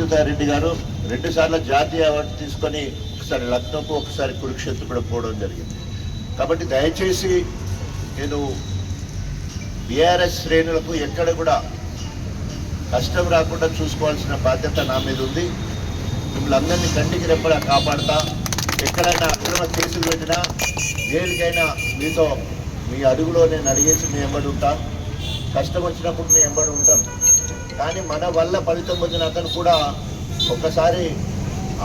రెడ్డి గారు రెండు సార్లు జాతీయ అవార్డు తీసుకొని ఒకసారి లక్నోకు ఒకసారి కురుక్షేత్ర కూడా పోవడం జరిగింది. కాబట్టి దయచేసి నేను బీఆర్ఎస్ శ్రేణులకు ఎక్కడ కూడా కష్టం రాకుండా చూసుకోవాల్సిన బాధ్యత నా మీద ఉంది. మిమ్మల్ని అందరినీ కంటికి రెప్పలా కాపాడతా. ఎక్కడైనా అక్రమ కేసులు పెట్టినా దేనికైనా మీతో మీ అడుగులో నేను అడిగేసి మీ ఎంబడి ఉంటా. కష్టం వచ్చినప్పుడు మీ ఎంబడి ఉంటాను కానీ మన వల్ల ఫలితం పొందిన అతను కూడా ఒక్కసారి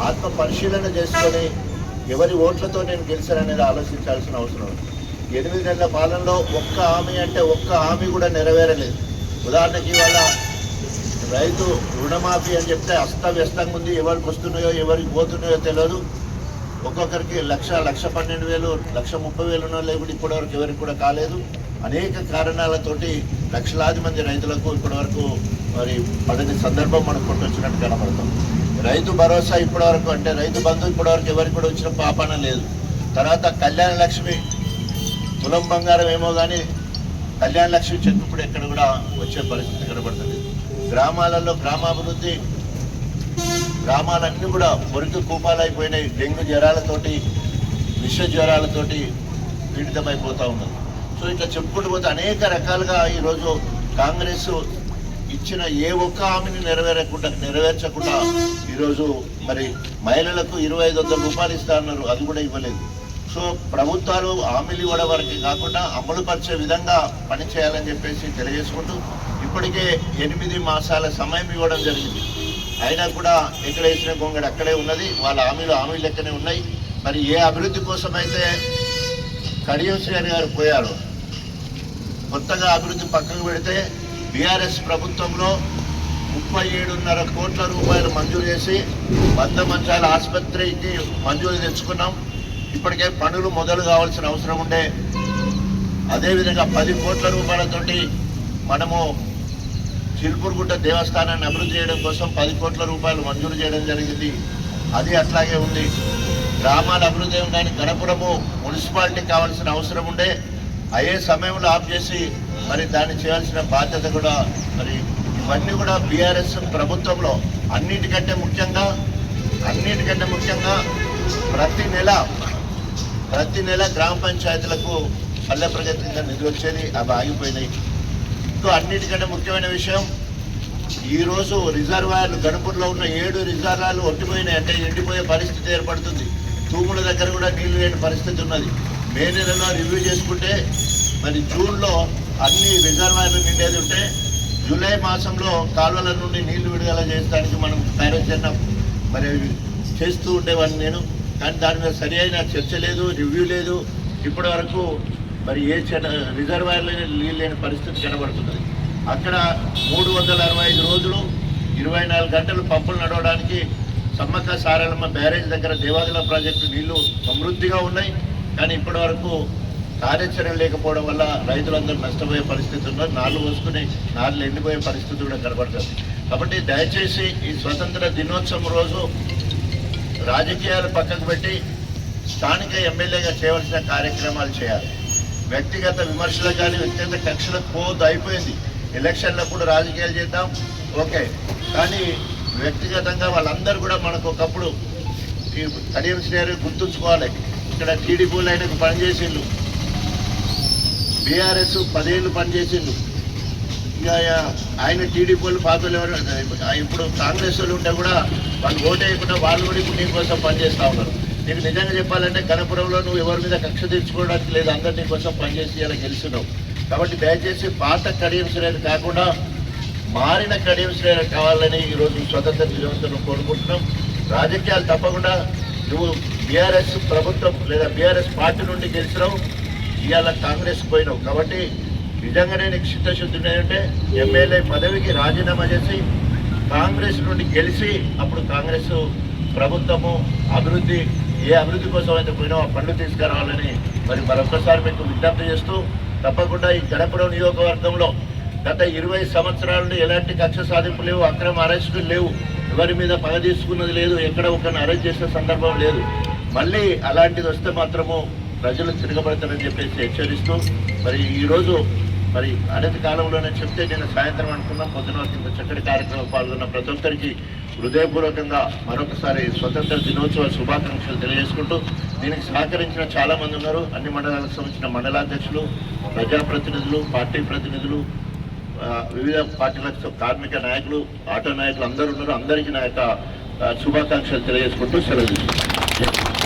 ఆత్మ పరిశీలన చేసుకొని ఎవరి ఓట్లతో నేను గెలిచాననేది ఆలోచించాల్సిన అవసరం ఉంది. ఎనిమిది నెలల పాలనలో ఒక్క హామీ అంటే ఒక్క హామీ కూడా నెరవేరలేదు. ఉదాహరణకి ఇవాళ రైతు రుణమాఫీ అని చెప్తే అస్తవ్యస్తంగా ఉంది. ఎవరికి వస్తున్నాయో ఎవరికి పోతున్నాయో తెలియదు. ఒక్కొక్కరికి లక్ష లక్ష పన్నెండు వేలు లక్ష ముప్పై వేలు ఉన్న లేకుండా ఇప్పటివరకు ఎవరికి కూడా కాలేదు. అనేక కారణాలతోటి లక్షలాది మంది రైతులకు ఇప్పటివరకు మరి పడని సందర్భం మనకు కొట్టొచ్చినట్టు కనబడతాం రైతు భరోసా ఇప్పటివరకు అంటే రైతు బంధు ఇప్పటివరకు ఎవరికి కూడా వచ్చిన పాపన లేదు. తర్వాత కళ్యాణ లక్ష్మి తులం బంగారం ఏమో కానీ కళ్యాణ లక్ష్మి చెక్ ఇప్పుడు ఎక్కడ కూడా వచ్చే పరిస్థితి కనబడుతుంది గ్రామాలలో గ్రామాభివృద్ధి గ్రామాలన్నీ కూడా మురికి కూపాలైపోయినాయి. డెంగ్యూ జ్వరాలతోటి విష జ్వరాలతోటి పీడితమైపోతూ ఉన్నది. సో ఇట్లా చెప్పుకుంటూ పోతే అనేక రకాలుగా ఈరోజు కాంగ్రెస్ ఇచ్చిన ఏ ఒక్క హామీని నెరవేరకుండా నెరవేర్చకుండా ఈరోజు మరి మహిళలకు ఇరవై ఐదు వందల రూపాయలు ఇస్తా అన్నారు. అది కూడా ఇవ్వలేదు. సో ప్రభుత్వాలు హామీలు ఇవ్వడం వరకు కాకుండా అమలు పరిచే విధంగా పనిచేయాలని చెప్పేసి తెలియజేసుకుంటూ ఇప్పటికే ఎనిమిది మాసాల సమయం ఇవ్వడం జరిగింది. అయినా కూడా ఎక్కడ వేసిన గొంగడు అక్కడే ఉన్నది. వాళ్ళ హామీలు హామీలు లెక్కనే ఉన్నాయి. మరి ఏ అభివృద్ధి కోసం అయితే కడియం శ్రేణి గారు పోయారు కొత్తగా అభివృద్ధి పక్కకు పెడితే బీఆర్ఎస్ ప్రభుత్వంలో ముప్పై ఏడున్నర కోట్ల రూపాయలు మంజూరు చేసి వంద మంచాల ఆసుపత్రికి మంజూరు తెచ్చుకున్నాం. ఇప్పటికే పనులు మొదలు కావాల్సిన అవసరం ఉండే. అదేవిధంగా పది కోట్ల రూపాయలతోటి మనము చిల్పూర్గుట్ట దేవస్థానాన్ని అభివృద్ధి చేయడం కోసం పది కోట్ల రూపాయలు మంజూరు చేయడం జరిగింది. అది అట్లాగే ఉంది. గ్రామాల అభివృద్ధి కానీ గణపురము మున్సిపాలిటీ కావాల్సిన అవసరం ఉండే. అయ్యే సమయంలో ఆఫ్ చేసి మరి దాన్ని చేయాల్సిన బాధ్యత కూడా మరి ఇవన్నీ కూడా బీఆర్ఎస్ ప్రభుత్వంలో అన్నిటికంటే ముఖ్యంగా అన్నిటికంటే ముఖ్యంగా ప్రతి నెల ప్రతి నెల గ్రామ పంచాయతీలకు పల్లె ప్రగతి కింద నిధులు వచ్చేది అవి ఆగిపోయినాయి. ఇంకో అన్నిటికంటే ముఖ్యమైన విషయం ఈరోజు రిజర్వాయర్లు గణపూర్లో ఉన్న ఏడు రిజర్వాయర్లు ఒట్టిపోయినాయి అంటే ఎండిపోయే పరిస్థితి ఏర్పడుతుంది. తూముల దగ్గర కూడా నీళ్ళు లేని పరిస్థితి ఉన్నది. మే నెలలో రివ్యూ చేసుకుంటే మరి జూన్లో అన్ని రిజర్వాయర్లు నిండేది ఉంటే జూలై మాసంలో కాలువల నుండి నీళ్ళు విడుదల చేయడానికి మనం కార్యాచరణ మరి చేస్తూ ఉండేవాడిని నేను. కానీ దాని మీద సరి అయిన చర్చ లేదు రివ్యూ లేదు. ఇప్పటి వరకు మరి ఏ చెట రిజర్వాయర్లో నీళ్ళు లేని పరిస్థితి కనబడుతున్నది. అక్కడ మూడు వందల అరవై ఐదు రోజులు ఇరవై నాలుగు గంటలు పంపులు నడవడానికి సమ్మక్క సారలమ్మ బ్యారేజ్ దగ్గర దేవాదుల ప్రాజెక్టు నీళ్ళు సమృద్ధిగా ఉన్నాయి. కానీ ఇప్పటి వరకు కార్యాచరణ లేకపోవడం వల్ల రైతులందరూ నష్టపోయే పరిస్థితి ఉన్నారు నాళ్ళు వస్తుని నాళ్ళు ఎండిపోయే పరిస్థితి కూడా కనబడుతుంది. కాబట్టి దయచేసి ఈ స్వతంత్ర దినోత్సవం రోజు రాజకీయాలు పక్కకు పెట్టి స్థానిక ఎమ్మెల్యేగా చేయవలసిన కార్యక్రమాలు చేయాలి. వ్యక్తిగత విమర్శలు కానీ వ్యక్తిగత కక్షలకు పోదు అయిపోయింది. ఎలక్షన్లప్పుడు రాజకీయాలు చేద్దాం. ఓకే. కానీ వ్యక్తిగతంగా వాళ్ళందరూ కూడా మనకు ఒకప్పుడు ఈ కడియం శ్రేణి గుర్తుంచుకోవాలి. ఇక్కడ టీడీపీలు ఆయనకు పనిచేసిండు బీఆర్ఎస్ పదేళ్ళు పనిచేసిండు. ఇంకా ఆయన టీడీపీ వాళ్ళు పాతలు ఎవరు ఇప్పుడు కాంగ్రెస్ వాళ్ళు ఉంటే కూడా వాళ్ళు ఓటు వేయకుండా వాళ్ళు కూడా ఇప్పుడు నీకోసం పనిచేస్తూ ఉన్నారు. నీకు నిజంగా చెప్పాలంటే గణపురంలో నువ్వు ఎవరి మీద కక్ష తీర్చుకోవడానికి లేదు. అందరు నీకోసం పనిచేసి ఇలా గెలుస్తున్నావు కాబట్టి దయచేసి పాత కడియం శ్రేణి కాకుండా మారిన కడియం శ్రేణి కావాలని ఈరోజు స్వతంత్ర దినోత్సవం కోరుకుంటున్నాం రాజకీయాలు తప్పకుండా నువ్వు బీఆర్ఎస్ ప్రభుత్వం లేదా బీఆర్ఎస్ పార్టీ నుండి గెలిచినావు. ఇవాళ కాంగ్రెస్ పోయినావు కాబట్టి నిజంగానే నీకు చిత్తశుద్ధి అంటే ఎమ్మెల్యే పదవికి రాజీనామా చేసి కాంగ్రెస్ నుండి గెలిచి అప్పుడు కాంగ్రెస్ ప్రభుత్వము అభివృద్ధి ఏ అభివృద్ధి కోసం అయితే పోయినా ఆ పనులు తీసుకురావాలని మరి మరొకసారి మీకు విజ్ఞప్తి చేస్తూ తప్పకుండా ఈ గణపురం నియోజకవర్గంలో గత ఇరవై సంవత్సరాల నుండి ఎలాంటి కక్ష సాధింపు లేవు అక్రమ అరెస్టులు లేవు. ఎవరి మీద పగ తీసుకున్నది లేదు ఎక్కడ ఒకరిని అరెస్ట్ చేసే సందర్భం లేదు. మళ్ళీ అలాంటిది వస్తే మాత్రము ప్రజలు తిరగబడతారని చెప్పేసి హెచ్చరిస్తూ మరి ఈరోజు మరి అనతి కాలంలోనే చెప్తే నేను సాయంత్రం అనుకున్నాం పొద్దున ఇంత చక్కటి కార్యక్రమం పాల్గొన్న ప్రతి ఒక్కరికి హృదయపూర్వకంగా మరొకసారి స్వతంత్ర దినోత్సవ శుభాకాంక్షలు తెలియజేసుకుంటూ దీనికి సహకరించిన చాలామంది ఉన్నారు. అన్ని మండలాలకు సంబంధించిన మండలాధ్యక్షులు ప్రజాప్రతినిధులు పార్టీ ప్రతినిధులు వివిధ పార్టీలకు కార్మిక నాయకులు ఆటో నాయకులు అందరూ ఉన్నారు. అందరికీ నా యొక్క శుభాకాంక్షలు తెలియజేసుకుంటూ సెలవు